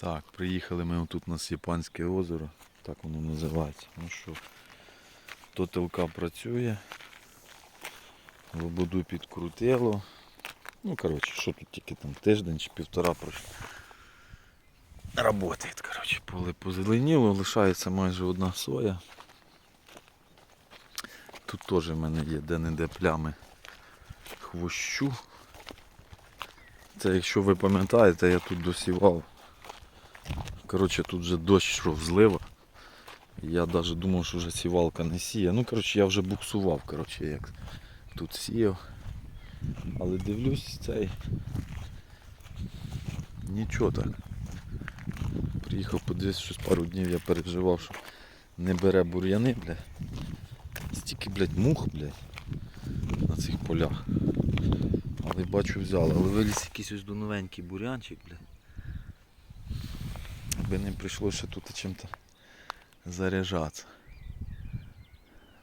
Так, приїхали ми тут у нас Японське озеро, так воно називається. Ну що, то телка працює, лободу підкрутило. Ну, коротше, що тут тільки там тиждень чи півтора пройшло. Работает, коротше, поле позеленіло, лишається майже одна соя. Тут теж в мене є де-не-де плями хвощу. Це якщо ви пам'ятаєте, я тут досівав. Коротше, тут вже дощ йшов злива. Я навіть думав, що вже сівалка не сіє. Ну, коротше, я вже буксував, коротше, як тут сіяв. Але дивлюсь цей. Нічого так. Приїхав подивитися, щось пару днів я переживав, що не бере бур'яни, бля. Стільки, блядь, мух, блядь, на цих полях. Але бачу взяли. Але виліз якийсь ось до новенький бурянчик, блядь. Аби не прийшлося тут чим-то заряджатися.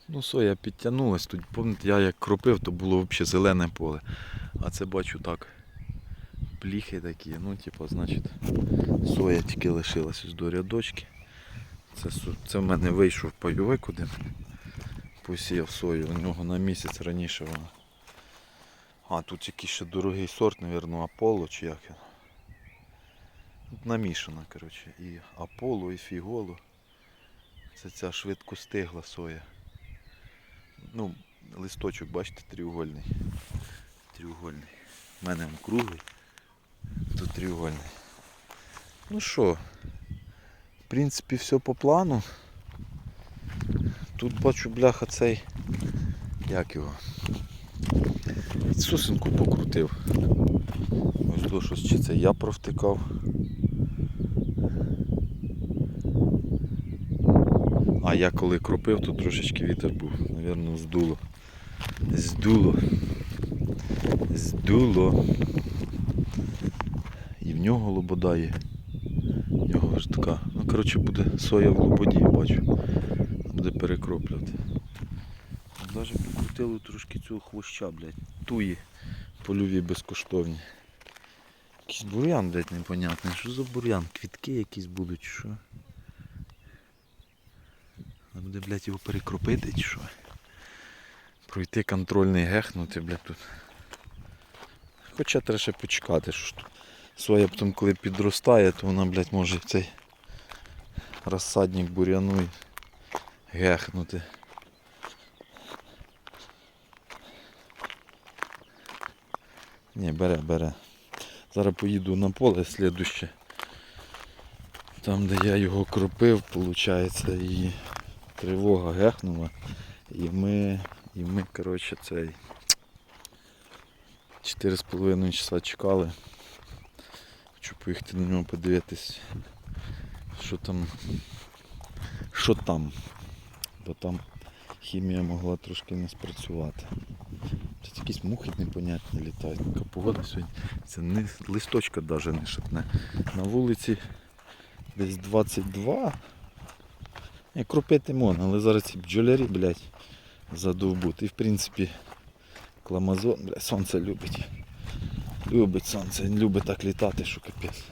Ну, соя підтягнулась. Тут, пам'ятаєте, я як кропив, то було взагалі зелене поле. А це бачу так. Пліхи такі, ну, типу, значить, соя тільки лишилась до рядочки. Це, це в мене вийшов пайовик один. Посіяв сою. У нього на місяць раніше вона. А, тут якийсь ще дорогий сорт, мабуть, Аполло чи як він. Тут намішано, коротше, і Аполло, і Фіголо. Це ця швидкостигла соя. Ну, листочок, бачите, тріугольний. Тріугольний. У мене він круглий, тут тріугольний. Ну що, в принципі, все по плану. Тут бачу бляха цей. Як його? Сосенку покрутив. Ось до щось чи це я провтикав. А я коли кропив, то трошечки вітер був, Навірно, здуло. Здуло. Здуло. І в нього лобода є. В нього ж така. Ну, коротше, буде соя в лободі, бачу. Буде перекроплювати. Навіть покрутили трошки цього хвоща, блядь. Туї польові безкоштовні. Якийсь бур'ян, блядь, непонятний. Що за бур'ян? Квітки якісь будуть, що? Треба буде, блядь, його перекропити, чи що? Пройти контрольний гехнути, блядь, тут. Хоча треба ще почекати, що ж тут. Соя потім, коли підростає, то вона, блядь, може цей розсадник бур'яну гехнути. Ні, бере, бере. Зараз поїду на поле слідуще. Там, де я його кропив, виходить, і тривога гехнула. І ми, і ми, коротше, цей 4,5 часа чекали. Хочу поїхати на нього подивитись, що там, що там. Бо там хімія могла трошки не спрацювати. Тут якісь мухи непонятні літають. Така погода сьогодні. Це не листочка навіть не шатне. На вулиці десь 22. Не, кропити можна, але зараз ці бджолярі, блядь, задовбуть. І в принципі кламазон, блядь, сонце любить. Любить сонце, він любить так літати, що капець.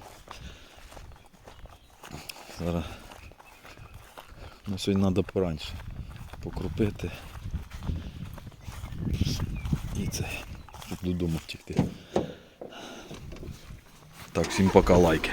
Зараз. Ну, сьогодні треба пораньше покропити. І це, щоб додому втікти. Так, всім пока лайки.